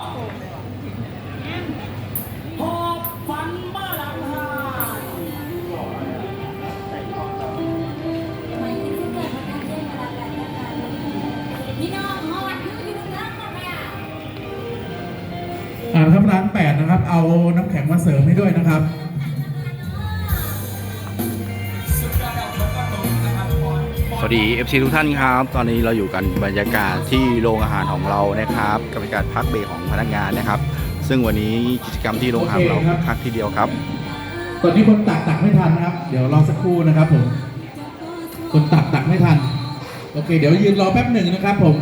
หอบฝันมาหลังหาพี่น้องหอดอยู่อยู่ตรงนั้นหมดเลยอะอ่าครับร้านแปดนะครับ เอาน้ำแข็งมาเสริมให้ด้วยนะครับ สวัสดี FC ทุกท่านครับ ตอนนี้เราอยู่กันบรรยากาศที่โรงอาหารของเรานะครับกับบรรยากาศพักเบรกของพนักงานนะครับ ซึ่งวันนี้กิจกรรมที่โรงอาหารเราคึกคักทีเดียวครับตอนนี้คนตักตักไม่ทันนะครับ เดี๋ยวรอสักครู่นะครับผม คนตักตักไม่ทัน โอเค เดี๋ยวยืนรอแป๊บหนึ่งนะครับผม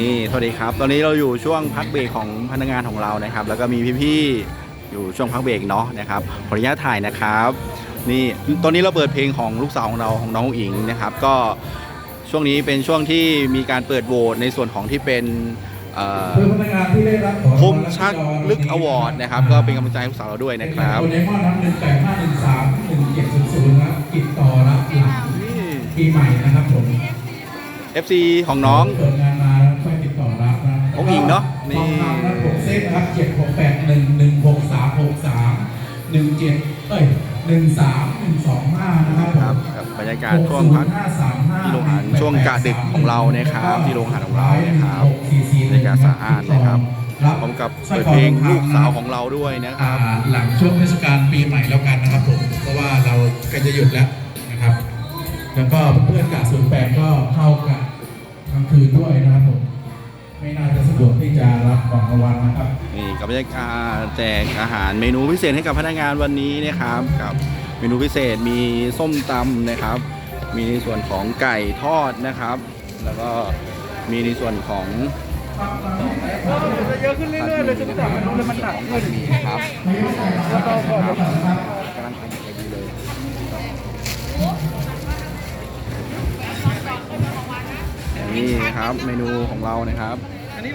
นี่สวัสดีครับ ตอนนี้เราอยู่ช่วงพักเบรกของพนักงานของเรานะครับ แล้วก็มีพี่ๆอยู่ช่วงพักเบรกเนาะนะครับขออนุญาตถ่ายนะครับ นี่ตอนนี้เราเปิดเพลงของลูกสาวของเราของน้องอิงนะครับ ก็ช่วงนี้เป็นช่วงที่มีการเปิดโหวตในส่วนของที่เป็นเอ่อเพื่อพนักงานที่ได้รับของคมชัดลึกอวอร์ดนะครับ ก็เป็นกำลังใจให้ลูกสาวเราด้วยนะครับโดเรมอนน้ำหนึ่งแปดห้าหนึ่งสามหนึ่งเจ็ดศูนย์ศูนย์นะครับติดต่อรับหลังปีใหม่นะครับผม FC ของน้อง องหญิงเนอะนี่ทองคำนะหกเส้นนะครับเจ็ดหกแปดหนึ่งหนึ่งหกสามหกสามหนึ่งเจ็ดเอ้ยหนึ่งสามหนึ่งสองห้านะครับผม ครับกับบรรยากาศช่วงพักที่โรงอาหารช่วงกะดึกของเรานะครับที่โรงอาหารของเรานะครับบรรยากาศสะอาดนะครับพร้อมกับเปิดเพลงลูกสาวของเราด้วยนะคอ่ารับ หลังช่วงเทศกาลปีใหม่แล้วกันนะครับผมเพราะว่าเราใกล้จะหยุดแล้วนะครับ แล้วก็เพื่อนๆกะศูนย์แปดก็เข้ากะกลางคืนด้วยนะครับผม ไม่น่าจะสะดวกที่จะรับของรางวัลนะครับนี่กับบรรยากาศแจกอาหารเมนูพิเศษให้กับพนักงานวันนี้นะครับกับเมนูพิเศษมีส้มตำนะครับ มีในส่วนของไก่ทอดนะครับ แล้วก็มีในส่วนของจะเยอะขึ้นเรื่อยๆเลยจนกว่ามันเลยมันหนักขึ้นครับแล้วก็ นี่ครับเมนูของเรานะครับ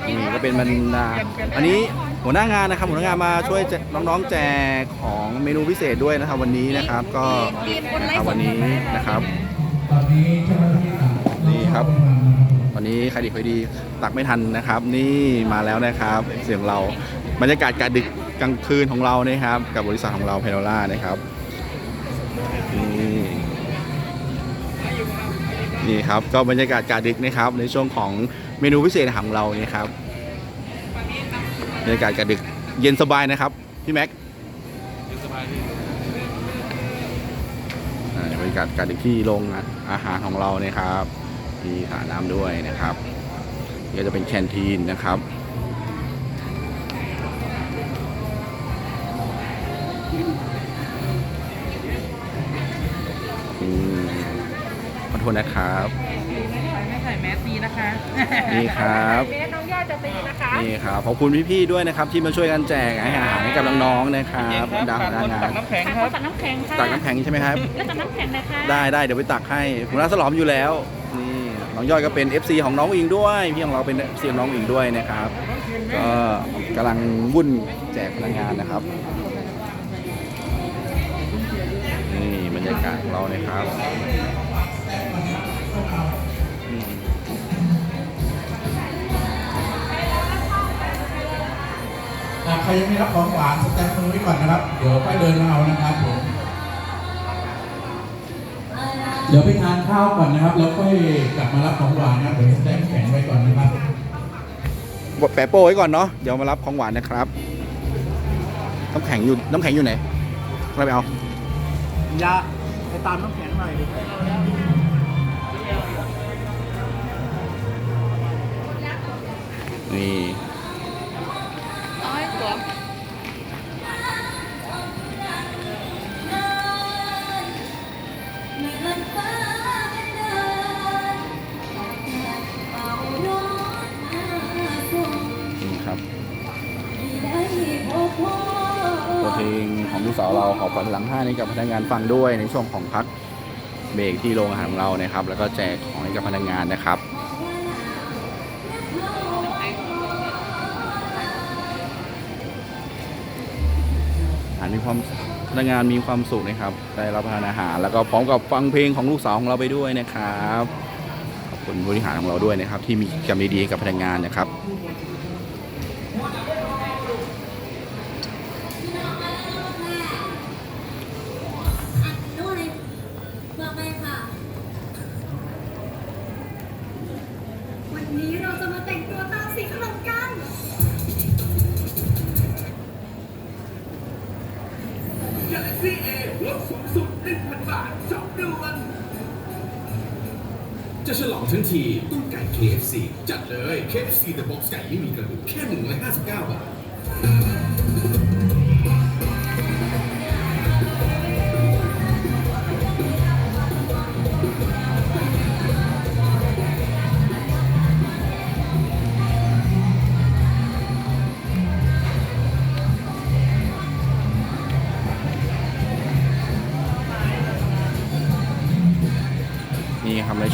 นี่ก็เป็นบรรดาอันนี้หัวหน้างานนะครับหัวหน้างานมาช่วยน้องๆแจกของเมนูพิเศษด้วยนะครับวันนี้นะครับก็นะครับวันนี้นะครับตอนนี้เจ้าหน้าที่ต่างๆนี่ครับวันนี้ใครดีใครดีตักไม่ทันนะครับ นี่มาแล้วนะครับเสียงเราบรรยากาศการดึกกลางคืนของเรานะครับ กับบริษัทของเราเพโนล่านะครับ นี่ครับก็บรรยากาศการดึกนะครับ ในช่วงของเมนูพิเศษของเรานี่ครับบรรยากาศการดึกเย็นสบายนะครับพี่แม็กเย็นสบายดีบรรยากาศการดึกที่โรงอาหารของเรานะครับมีสระน้ำด้วยนะครับนี่ก็จะเป็นแคนทีนนะครับ ทษนะครับไม่ใส่แมสดีนะคะนี่ครับเมสน้องย่าจะตีนะคะนี่ครับขอบคุณพี่ๆด้วยนะครับที่มาช่วยกันแจกอาหารให้กับน้องๆนะครับบรรดาหัวหน้างาตันกน้ำแข็งค่ะครับตักน้ำแข็งค่ะตักน้ำแข็งใช่ไหมครับแล้วตักน้ำแข็งเลยค่ะได้ได้เดี๋ยวไปตักให้หัวหน้าสลอมอยู่แล้วนี่น้องย่อยก็เป็น FC ของน้องอิงด้วย พี่ของเราเป็น FC ของน้องอิงด้วยนะครับก็กำลังวุ่นแจกพลังงานนะครับนี่บรรยากาศของเรานะครับ ใครยังไม่รับของหวานสแตมป์มือไว้ก่อนนะครับ เดี๋ยวค่อยเดินมาเอานะครับผมเดี๋ยวไปทานข้าวก่อนนะครับ แล้วค่อยกลับมารับของหวานนะครับเดี๋ยวสแตมป์แข็งไว้ก่อนนะครับแปะโป้ไว้ก่อนเนาะ เดี๋ยวมารับของหวานนะครับ น้ำแข็งอยู่ น้ำแข็งอยู่ไหนเราไปเอา ยาไปตามน้ำแข็งหน่อยดิ สาวเราขอฝันหลังห้านี้กับพนักงานฟังด้วยในช่วงของพักเบรกที่โรงอาหารของเรานะครับ แล้วก็แจกของให้กับพนักงานนะครับอาหารมีความพนักงานมีความสุขนะครับ ได้รับประทานอาหาร แล้วก็พร้อมกับฟังเพลงของลูกสาวของเราไปด้วยนะครับขอบคุณบริหารของเราด้วยนะครับ ที่มีกิจกรรมดีๆกับพนักงานนะครับ วันนี้เราจะมาแต่งตัวตามสีขนมกัน Galaxy A ลดสูงสุด1,000บาทสองเดือน จะฉลองทั้งทีต้องไก่ KFC จัดเลย KFC The Box ไก่ไม่มีกระดูกแค่159บาท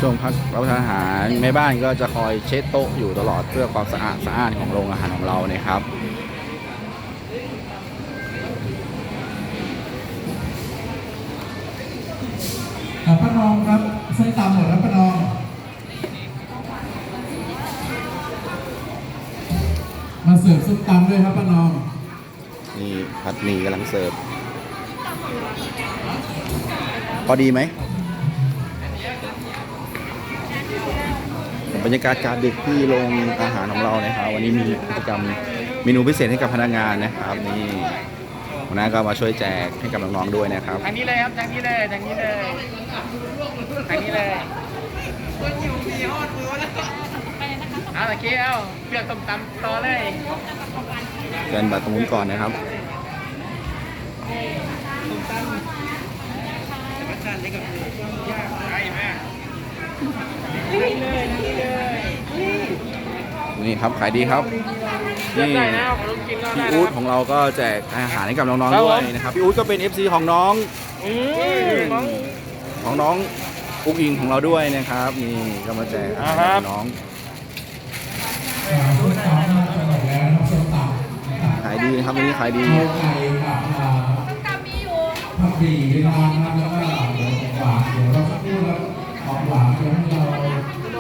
ช่วงพักรับประทานอาหารแม่บ้านก็จะคอยเช็ดโต๊ะอยู่ตลอดเพื่อความสะอาดสะอาดของโรงอาหารของเรานะครับครับป้านองครับเส้นตำหมดแล้วป้านองมาเสิร์ฟซุปตำด้วยครับป้านอง นี่ผัดหมี่กำลังเสิร์ฟ พอดีไหม บรรยากาศการดึกที่โรงอาหารของเรานะครับวันนี้มีกิจกรรมเมนูพิเศษให้กับพนักงานนะครับนี่หัวหน้าก็มาช่วยแจกให้กับน้องๆด้วยนะครับทางนี้เลยครับทางนี้เลยทางนี้เลยทางนี้เลยเอาตะกี้เอาเลือกต้มตำต่อเลยเชิญบัตรตรงนู้นก่อนนะครับใช่ไหม นี่ครับขายดีครับเลือกนี่ได้นะของลุงกินก็ได้พี่นะอู๊คดรับของเราก็แจกอาหารให้กับน้องครัๆบด้วยผมนะครับพี่อู๊ดก็เป็น FC ของน้องอืมน้องของน้องอุ๊กอิงของเราด้วยนะครับ นี่ก็มาแจกอาหารอ่าครัให้บน้องส้มตำน่าจะหมดแล้วนะครับส้มตำนะครับขายดีนะครับวันนี้ขายดีเอาไก่กับอ่าต้องตามมีอยู่ผักดีเวลานะครับแล้วก็เดี๋ยวของหวานเดี๋ยวเราสักครู่แล้ว ของหวานเดี๋ยวให้เรา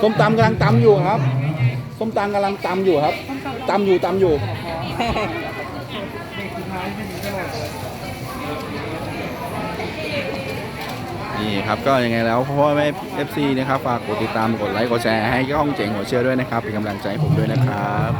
ส้มตำกำลังตำอยู่ครับ ส้มตำกำลังตำอยู่ครับตำอยู่ตำอยู่ นี่ครับก็ยังไงแล้วเพราะว่าแม่ FC นะครับฝากกดติดตามกดไลค์กดแชร์ให้ช่องเจ๋งหัวเชื่อด้วยนะครับ เป็นกำลังใจให้ผมด้วยนะครับ